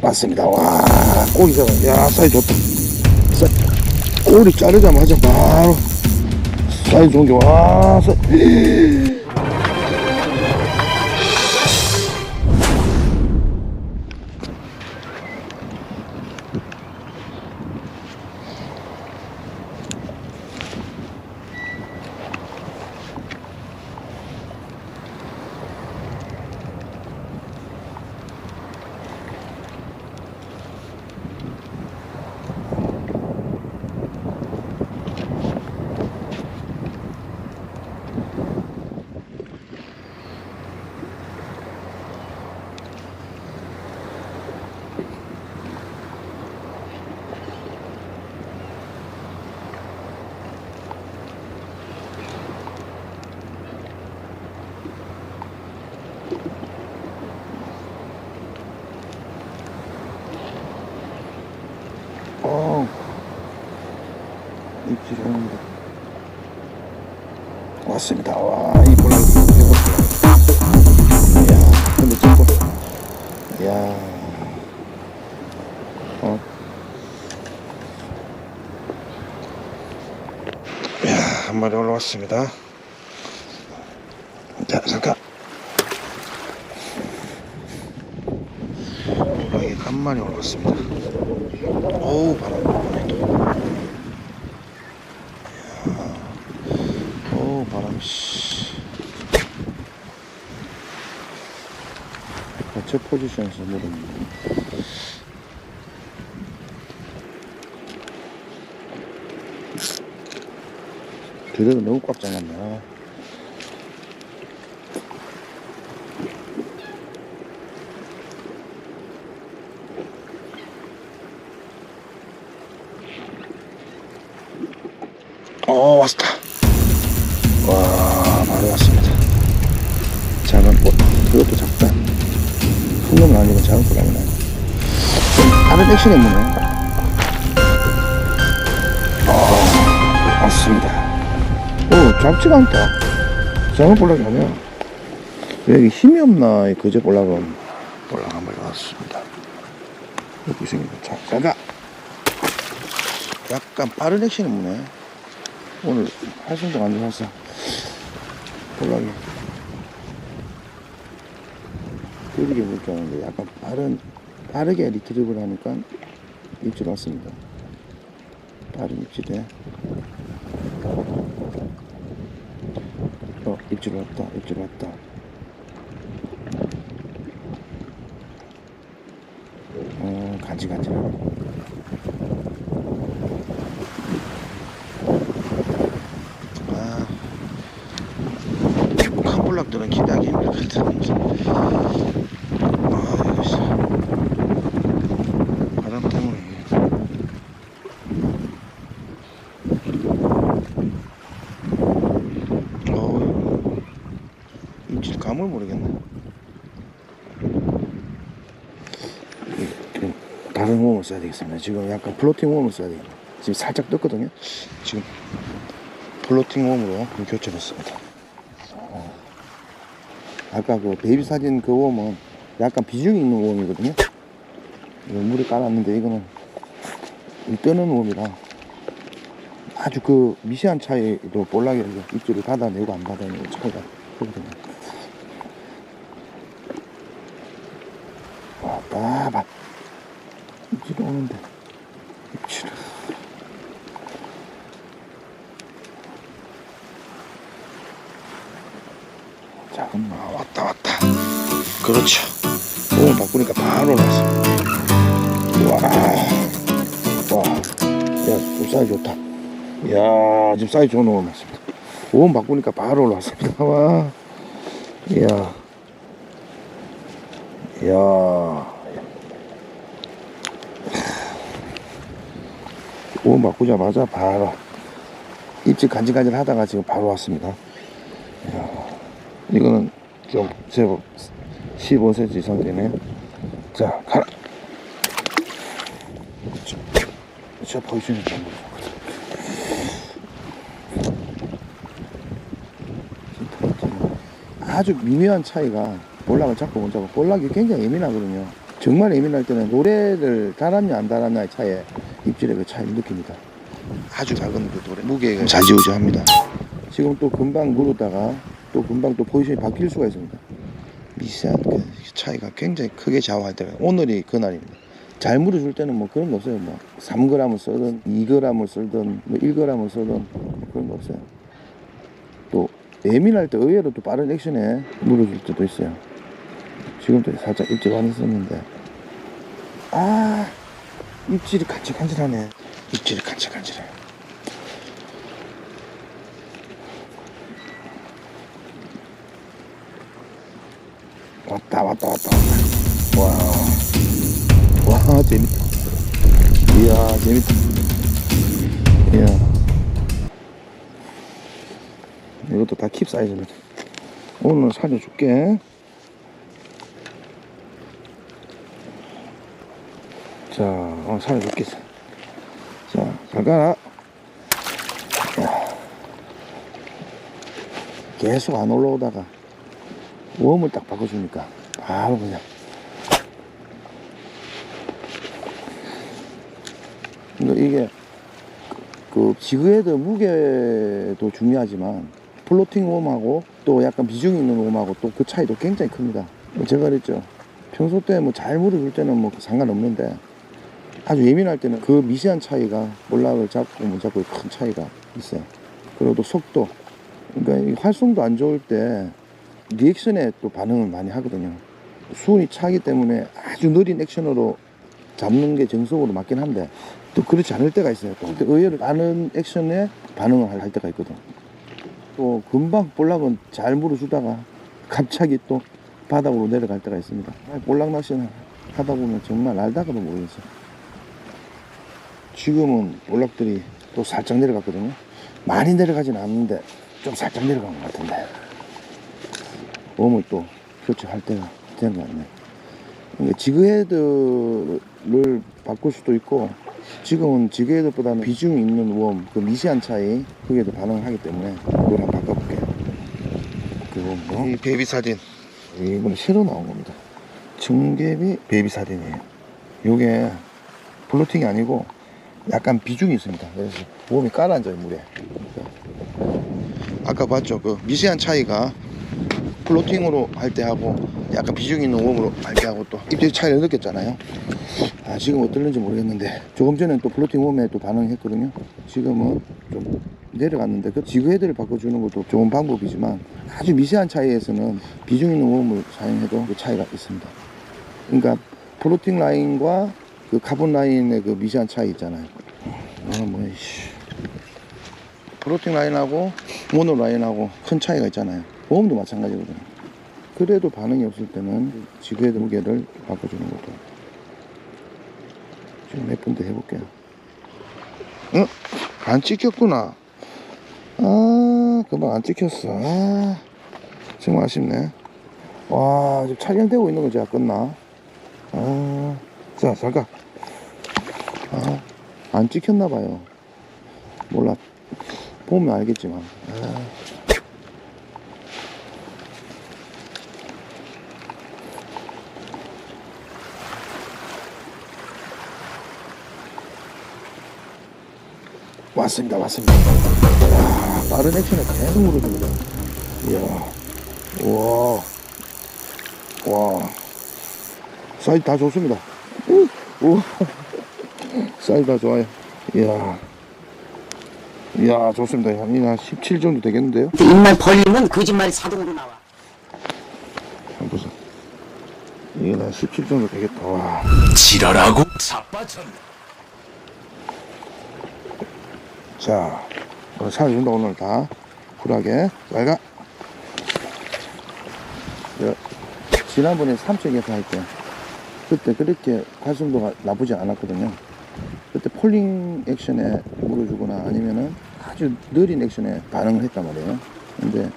맞습니다. 와, 고기 잡아. 야, 사이 좋다. 사이. 꼬리 자르자마자 바로 사이 좋은 게, 와, 사이. 왔습니다. 와, 이 해보세요. 이야, 근데 저거, 이야, 어. 이야, 한 마리 올라왔습니다. 자, 잠깐. 볼락이 한 마리 올라왔습니다. 어우, 바람 불네. 오 바람 씨. 첫 포지션에서 물었는데 드래가 너무 꽉 잡았네 어 왔다. 와 바로 왔습니다. 작은 꽃 그것도 작다 큰 놈은 아니고 작은 꽃 아니네 다른 액션에 무네. 어 왔습니다. 오 잡지가 않다. 작은 볼락이 아니야. 왜 여기 힘이 없나 이 거제 볼락은. 볼락 한 마리 왔습니다. 여기 생긴 자 가가 약간 빠른 액션에 무네. 오늘 활성도 안 좋아서 볼락이 느리게 물줄 알았는데 약간 빠른 빠르게 리트리브를 하니까 입질 왔습니다. 빠른 입질에. 어 입질 왔다 입질 왔다 어 간질간질하네 아, 칸볼락들은 기대하기 힘들 것 같아. 아, 씨. 바람 때문에. 어, 입질 감을 모르겠네. 이- 좀 다른 웜을 써야 되겠습니다. 지금 약간 플로팅 웜을 써야 되겠네. 지금 살짝 떴거든요. 지금 플로팅 웜으로 교체했습니다. 어. 아까 그 베이비 사진 그 웜은 약간 비중이 있는 웜이거든요. 이거 물에 깔았는데 이거는 이 뜨는 웜이라 아주 그 미세한 차이로 볼락이 입질을 닫아내고 안 닫아내고 차이가 크거든요. 와, 봐봐. 입질이 오는데 입질을. 작은 마 왔다 왔다 그렇죠. 오 바꾸니까 바로 나왔어. 와 와 야 좀 사이즈 좋다. 이야 지금 사이즈 좋은 놈 맞습니다. 오 바꾸니까 바로 올라왔습니다. 와 이야 이야. 오 바꾸자마자 바로 입질 간질간질 하다가 지금 바로 왔습니다. 이거는 좀 제법 15cm 이상 되네. 자, 가라. 저, 저 포지션이 좀 아주 미묘한 차이가 볼락을 잡고 못 잡고 볼락이 굉장히 예민하거든요. 정말 예민할 때는 노래를 달았냐 안 달았냐의 차에 입질의 그 차이를 느낍니다. 아주 작은 그 노래 무게가 좌지우지합니다. 지금 또 금방 누르다가 또 금방 또 포지션이 바뀔 수가 있습니다. 미세한 그 차이가 굉장히 크게 때가 오늘이 그날입니다. 잘 물어줄 때는 뭐 그런 거 없어요. 뭐 3g을 쓰든 2g을 쓰든 뭐 1g을 쓰든 그런 거 없어요. 또 예민할 때 의외로 또 빠른 액션에 물어줄 때도 있어요. 지금도 살짝 입질 안 했었는데 아 입질이 간질간질하네. 입질이 간질간질해. 왔다 왔다 왔다 왔다. 와. 와 재밌다. 이야 재밌다. 이야. 이것도 다 킵 사이즈입니다. 오늘 살려줄게. 자, 오늘 살려줄게. 자. 야. 계속 안 올라오다가 웜을 딱 바꿔주니까 바로 그냥. 근데 이게 그 지그헤드 무게도 중요하지만 플로팅 웜하고 또 약간 비중 있는 웜하고 또 그 차이도 굉장히 큽니다. 제가 그랬죠. 평소 때 뭐 잘 물어줄 때는 뭐 상관없는데 아주 예민할 때는 그 미세한 차이가 볼락을 잡고 못 잡고 큰 차이가 있어요. 그리고 또 속도. 그러니까 이 활성도 안 좋을 때 리액션에 또 반응을 많이 하거든요. 수온이 차기 때문에 아주 느린 액션으로 잡는 게 정석으로 맞긴 한데 또 그렇지 않을 때가 있어요. 또 의외로 많은 액션에 반응을 할- 할 때가 있거든. 또 금방 볼락은 잘 물어주다가 갑자기 또 바닥으로 내려갈 때가 있습니다. 아, 볼락 낚시는 하다 보면 정말 날다가도 모르겠어요. 지금은 볼락들이 또 살짝 내려갔거든요. 많이 내려가진 않는데 좀 살짝 내려간 것 같은데. 웜을 또 교체할 때가 같네. 그러니까 지그헤드를 바꿀 수도 있고 지금은 지그헤드보다는 비중 있는 웜, 그 미세한 차이 그게도 반응을 하기 때문에 그걸 한번 바꿔볼게요. 그거 이 베이비 사딘 이번에 새로 나온 겁니다. 청개비 베이비 사딘이에요. 요게 플로팅이 아니고 약간 비중이 있습니다. 그래서 웜이 깔아앉아요 물에. 아까 봤죠? 그 미세한 차이가 플로팅으로 할 때 하고 약간 비중 있는 웜으로 할 때 하고 또 입질 차이를 느꼈잖아요. 아, 지금 어떨는지 모르겠는데 조금 전에 또 플로팅 웜에 또 반응했거든요. 지금은 좀 내려갔는데 그 지그헤드를 바꿔주는 것도 좋은 방법이지만 아주 미세한 차이에서는 비중 있는 웜을 사용해도 그 차이가 있습니다. 그러니까 플로팅 라인과 그 카본 라인의 그 미세한 차이 있잖아요. 아, 뭐야, 씨. 플로팅 라인하고 모노 라인하고 큰 차이가 있잖아요. 보험도 마찬가지거든요. 그래도 반응이 없을 때는 지그헤드 무게를 바꿔주는 것도 지금 몇번더 해볼게요. 응? 안 찍혔구나. 아, 금방 안 찍혔어. 아, 정말 아쉽네. 와, 지금 촬영되고 있는 거 제가 끝나. 아, 자, 잠깐. 아, 안 찍혔나봐요. 몰라. 보면 알겠지만. 아. 왔습니다, 왔습니다. 와, 빠른 액션에 계속 물어줍니다. 이야, 우와, 와, 사이즈 다 좋습니다. 우, 사이즈 다 좋아요. 이야, 이야, 좋습니다. 한, 한17 정도 되겠는데요? 입만 벌리면 거짓말이 자동으로 나와. 한번 보세요. 이게 한17 정도 되겠다. 와. 지랄하고 자빠졌네. 자, 오늘 살준다 오늘 다 쿨하게 잘 가. 저, 지난번에 삼척에서 할 때 그때 그렇게 활성도가 나쁘지 않았거든요. 그때 폴링 액션에 물어주거나 아니면은 아주 느린 액션에 반응을 했단 말이에요. 근데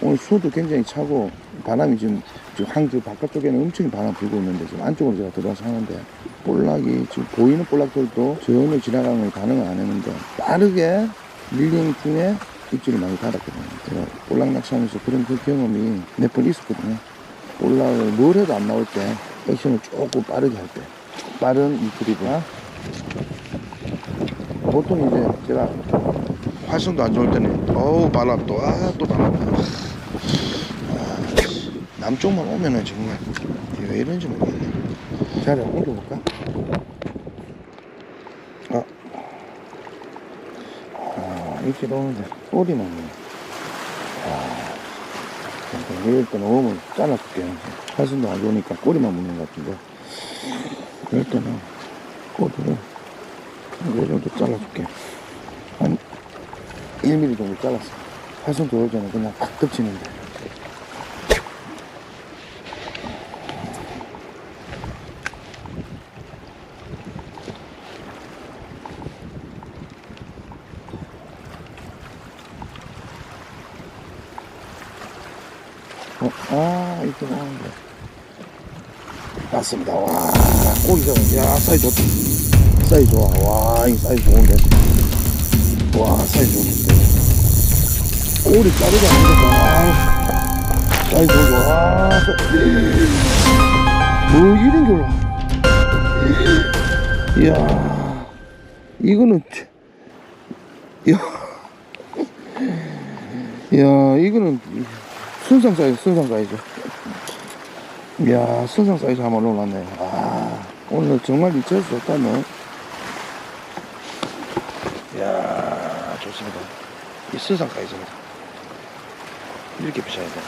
오늘 수도 굉장히 차고 바람이 지금, 지금 항주 바깥쪽에는 엄청 바람 불고 있는데 지금 안쪽으로 제가 들어와서 하는데 볼락이 지금 보이는 볼락들도 전혀 지나가는 걸 반응을 안 했는데 빠르게 밀링 중에 입질을 많이 받았거든요. 제가 볼락 낚시하면서 그런 그 경험이 몇 번 있었거든요. 볼락을 뭘 해도 안 나올 때 액션을 조금 빠르게 할 때. 빠른 이 드리블. 보통 이제 제가 활성도 안 좋을 때는 어우 바람 또아또 바람. 남쪽만 오면은 정말 왜 이런지 모르겠네 자리 한번 옮겨볼까? 아, 아 이렇게 나오는데 꼬리만 있네. 아, 때는 웜을 잘라줄게요 활성도 안 좋으니까 꼬리만 묻는 것 같은데 이럴 때는 꼬리를 이 정도 잘라줄게. 한 1mm 정도 잘랐어. 들어올 때는 그냥 팍 덮치는데. 아, 이렇게 나오는데. 맞습니다. 와, 고기가, 야, 사이즈 좋다. 사이즈 좋아. 와, 이 사이즈 좋은데. 와, 사이즈 좋은데. 꼬리 자르지 않는다. 아, 사이즈 좋아. 와, 뭐, 이런 게 올라. 이야, 이거는, 야, 야, 이거는, 순상 사이즈, 순상 사이즈. 이야, 순상 사이즈 한번 올랐네. 아, 오늘 정말 미칠 수 없다네. 이야, 좋습니다. 이 순상 사이즈입니다. 이렇게 비춰야 돼.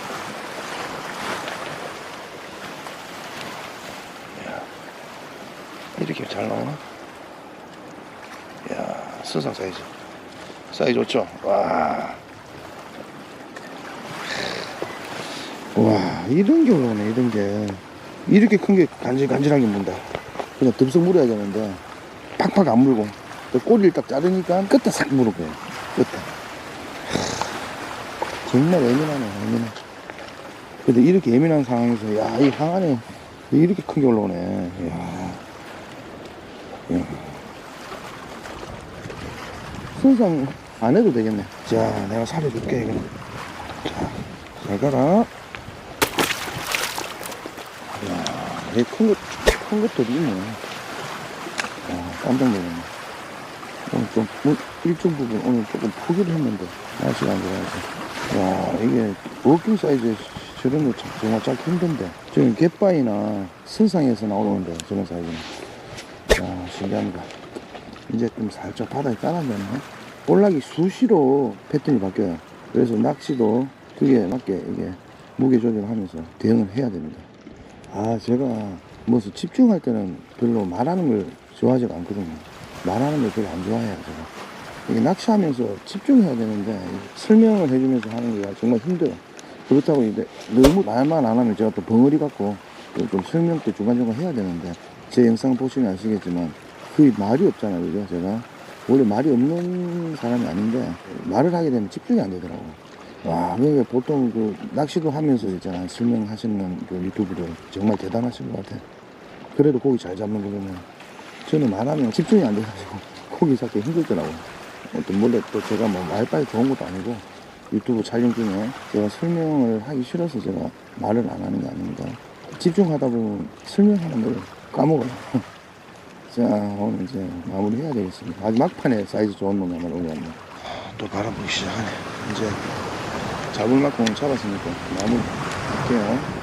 이야, 이렇게 잘 나오나? 이야, 순상 사이즈. 사이즈 좋죠? 와. 와 이런 게 올라오네 이런 게. 이렇게 큰 게 간질간질하게 문다. 그냥 듬성 물어야 되는데 팍팍 안 물고 또 꼬리를 딱 자르니까 끝에 싹 물어요 끝에. 하, 정말 예민하네 예민해. 근데 이렇게 예민한 상황에서 야이 항안에 이렇게 큰 게 올라오네. 야. 야. 순상 안 해도 되겠네. 자 내가 살려줄게 이거 잘 가라 이게 큰 것, 큰 것들이 있네. 아, 깜짝 놀랐네. 오늘 좀, 뭐, 일정 부분 오늘 조금 포기를 했는데, 날씨가 안 좋아서. 와, 이게 워킹 사이즈 저런 거 참- 정말 찾기 힘든데. 지금 갯바위나 선상에서 나오는데, 저런 사이즈는. 야, 신기합니다. 이제 좀 살짝 바닥에 깔아내네. 볼락이 수시로 패턴이 바뀌어요. 그래서 낚시도 그게 맞게 이게 무게 조절하면서 대응을 해야 됩니다. 아, 제가 무슨 집중할 때는 별로 말하는 걸 좋아하지가 않거든요. 말하는 걸 별로 안 좋아해요, 제가. 이게 낚시하면서 집중해야 되는데, 설명을 해주면서 하는 게 정말 힘들어. 그렇다고 이제 너무 말만 안 하면 제가 또 벙어리 같고, 또좀 설명도 중간중간 해야 되는데, 제 영상 보시면 아시겠지만, 거의 말이 없잖아요, 그죠? 제가. 원래 말이 없는 사람이 아닌데, 말을 하게 되면 집중이 안 되더라고요. 와, 그러니까 보통 그 낚시도 하면서 있잖아. 설명하시는 그 유튜브들 정말 대단하신 것 같아. 그래도 고기 잘 잡는 거 보면 저는 말하면 집중이 안 돼가지고 고기 잡기 힘들더라고요. 어떤 원래 또 제가 뭐 말빨 좋은 것도 아니고 유튜브 촬영 중에 제가 설명을 하기 싫어서 제가 말을 안 하는 게 아닙니다. 집중하다 보면 설명하는 걸 까먹어요. 자, 오늘 이제 마무리 해야 되겠습니다. 아직 막판에 사이즈 좋은 놈 한번 올려왔네. 또 바람 불기 시작하네. 이제 잡을 만큼 잡았으니까 마무리 할게요.